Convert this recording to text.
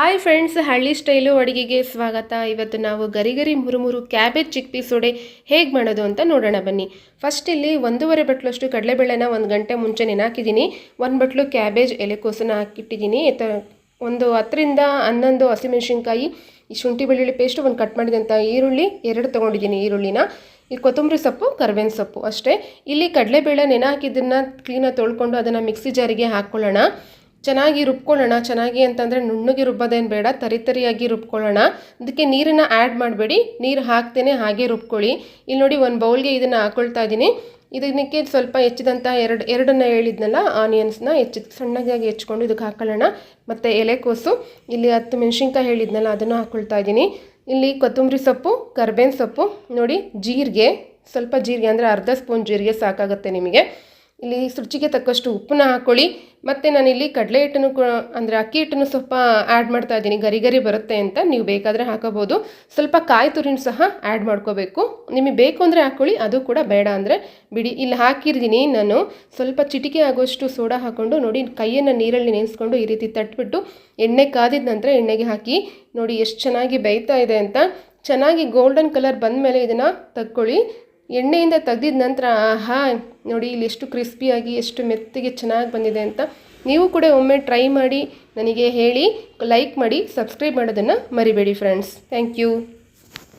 Hi friends ಹಳ್ಳಿ style ಅಡುಗೆಗೆ ಸ್ವಾಗತ. ಇವತ್ತು ನಾವು ಗರಿಗರಿ ಗರಿ ಮುರುಮುರು ಕ್ಯಾಬೇಜ್ ಚಿಕ್ ಪೀಸ್ ವಡೆ ಹೇಗೆ ಮಾಡೋದು ಅಂತ ನೋಡೋಣ ಬನ್ನಿ. ಫಸ್ಟ್ ಇಲ್ಲಿ ಒಂದೂವರೆ ಬಟ್ಲಷ್ಟು ಕಡಲೆಬೇಳೆನ ಒಂದು ಗಂಟೆ ಮುಂಚೆ ನೆನಾಕಿದ್ದೀನಿ ಒಂದು ಬಟ್ಲು ಕ್ಯಾಬೇಜ್ ಎಲೆಕೋಸನ್ನ ಹಾಕಿಟ್ಟಿದ್ದೀನಿ. ಒಂದು ಹತ್ತರಿಂದ ಹನ್ನೊಂದು ಹಸಿಮೆಣಸಿನ್ಕಾಯಿ, ಈ ಶುಂಠಿ ಬೆಳ್ಳುಳ್ಳಿ ಪೇಸ್ಟ್ ಒಂದು ಕಟ್ ಮಾಡಿದಂಥ ಈರುಳ್ಳಿ, ಎರಡು ತೊಗೊಂಡಿದ್ದೀನಿ ಈರುಳ್ಳಿನ. ಈ ಕೊತ್ತಂಬರಿ ಸೊಪ್ಪು, ಕರ್ಬೇವಿನ ಸೊಪ್ಪು ಅಷ್ಟೇ. ಇಲ್ಲಿ ಕಡಲೆಬೇಳೆ ನೆನೆ ಹಾಕಿದ್ದನ್ನು ಕ್ಲೀನಾಗಿ ತೊಳ್ಕೊಂಡು ಅದನ್ನು ಮಿಕ್ಸಿ ಜಾರಿಗೆ ಹಾಕ್ಕೊಳ್ಳೋಣ ಚೆನ್ನಾಗಿ ರುಬ್ಕೊಳ್ಳೋಣ, ಚೆನ್ನಾಗಿ ಅಂತಂದರೆ ನುಣ್ಣಗೆ ರುಬ್ಬೋದೇನು ಬೇಡ ತರಿ ತರಿಯಾಗಿ ರುಬ್ಕೊಳ್ಳೋಣ. ಅದಕ್ಕೆ ನೀರನ್ನು ಆ್ಯಡ್ ಮಾಡಬೇಡಿ. ನೀರು ಹಾಕ್ತೇನೆ, ಹಾಗೆ ರುಬ್ಕೊಳ್ಳಿ. ಇಲ್ಲಿ ನೋಡಿ ಒಂದು ಬೌಲ್ಗೆ ಇದನ್ನು ಹಾಕ್ಕೊಳ್ತಾ ಇದ್ದೀನಿ ಇದಕ್ಕೆ ಸ್ವಲ್ಪ ಹೆಚ್ಚಿದಂಥ ಎರಡು, ಎರಡನ್ನ ಹೇಳಿದ್ನಲ್ಲ, ಆನಿಯನ್ಸ್ನ ಹೆಚ್ಚಿ, ಸಣ್ಣದಾಗಿ ಹೆಚ್ಕೊಂಡು ಇದಕ್ಕೆ ಹಾಕೊಳ್ಳೋಣ. ಮತ್ತು ಎಲೆಕೋಸು ಇಲ್ಲಿ ಹತ್ತು ಮೆಣಸಿನ್ಕಾಯಿ ಹೇಳಿದ್ನಲ್ಲ, ಅದನ್ನು ಹಾಕ್ಕೊಳ್ತಾ ಇದ್ದೀನಿ ಇಲ್ಲಿ ಕೊತ್ತಂಬರಿ ಸೊಪ್ಪು, ಕರ್ಬೇವಿನ ಸೊಪ್ಪು, ನೋಡಿ ಜೀರಿಗೆ, ಸ್ವಲ್ಪ ಜೀರಿಗೆ ಅಂದರೆ ಅರ್ಧ ಸ್ಪೂನ್ ಜೀರಿಗೆ ಸಾಕಾಗುತ್ತೆ ನಿಮಗೆ. ಇಲ್ಲಿ ರುಚಿಗೆ ತಕ್ಕಷ್ಟು ಉಪ್ಪನ್ನ ಹಾಕ್ಕೊಳ್ಳಿ ಮತ್ತು ನಾನಿಲ್ಲಿ ಕಡಲೆ ಹಿಟ್ಟನ್ನು ಅಂದರೆ ಅಕ್ಕಿ ಹಿಟ್ಟನ್ನು ಸ್ವಲ್ಪ ಆ್ಯಡ್ ಮಾಡ್ತಾ ಇದ್ದೀನಿ. ಗರಿ ಗರಿ ಬರುತ್ತೆ ಅಂತ ನೀವು ಬೇಕಾದರೆ ಹಾಕೋಬೋದು ಸ್ವಲ್ಪ ಕಾಯಿ ತುರಿನ ಸಹ ಆ್ಯಡ್ ಮಾಡ್ಕೋಬೇಕು. ನಿಮಗೆ ಬೇಕು ಅಂದರೆ ಹಾಕ್ಕೊಳ್ಳಿ ಅದು ಕೂಡ ಬೇಡ ಅಂದರೆ ಬಿಡಿ. ಇಲ್ಲಿ ಹಾಕಿರ್ತೀನಿ ನಾನು. ಸ್ವಲ್ಪ ಚಿಟಿಕೆ ಆಗೋಷ್ಟು ಸೋಡಾ ಹಾಕ್ಕೊಂಡು ನೋಡಿ, ಕೈಯನ್ನು ನೀರಲ್ಲಿ ನೆನೆಸ್ಕೊಂಡು ಈ ರೀತಿ ತಟ್ಬಿಟ್ಟು ಎಣ್ಣೆ ಕಾದಿದ ನಂತರ ಎಣ್ಣೆಗೆ ಹಾಕಿ ನೋಡಿ, ಎಷ್ಟು ಚೆನ್ನಾಗಿ ಬೇಯ್ತಾ ಇದೆ ಅಂತ. ಚೆನ್ನಾಗಿ ಗೋಲ್ಡನ್ ಕಲರ್ ಬಂದ ಮೇಲೆ ಇದನ್ನು ತಕ್ಕೊಳ್ಳಿ. ಎಣ್ಣೆಯಿಂದ ತೆಗೆದಿದ ನಂತರ, ಆಹಾ, ನೋಡಿ ಇಲ್ಲಿ ಎಷ್ಟು ಕ್ರಿಸ್ಪಿಯಾಗಿ ಎಷ್ಟು ಮೆತ್ತಗೆ ಚೆನ್ನಾಗಿ ಬಂದಿದೆ ಅಂತ ನೀವು ಕೂಡ ಒಮ್ಮೆ ಟ್ರೈ ಮಾಡಿ, ನನಗೆ ಹೇಳಿ ಲೈಕ್ ಮಾಡಿ ಸಬ್ಸ್ಕ್ರೈಬ್ ಮಾಡೋದನ್ನು ಮರಿಬೇಡಿ ಫ್ರೆಂಡ್ಸ್ ಥ್ಯಾಂಕ್ ಯು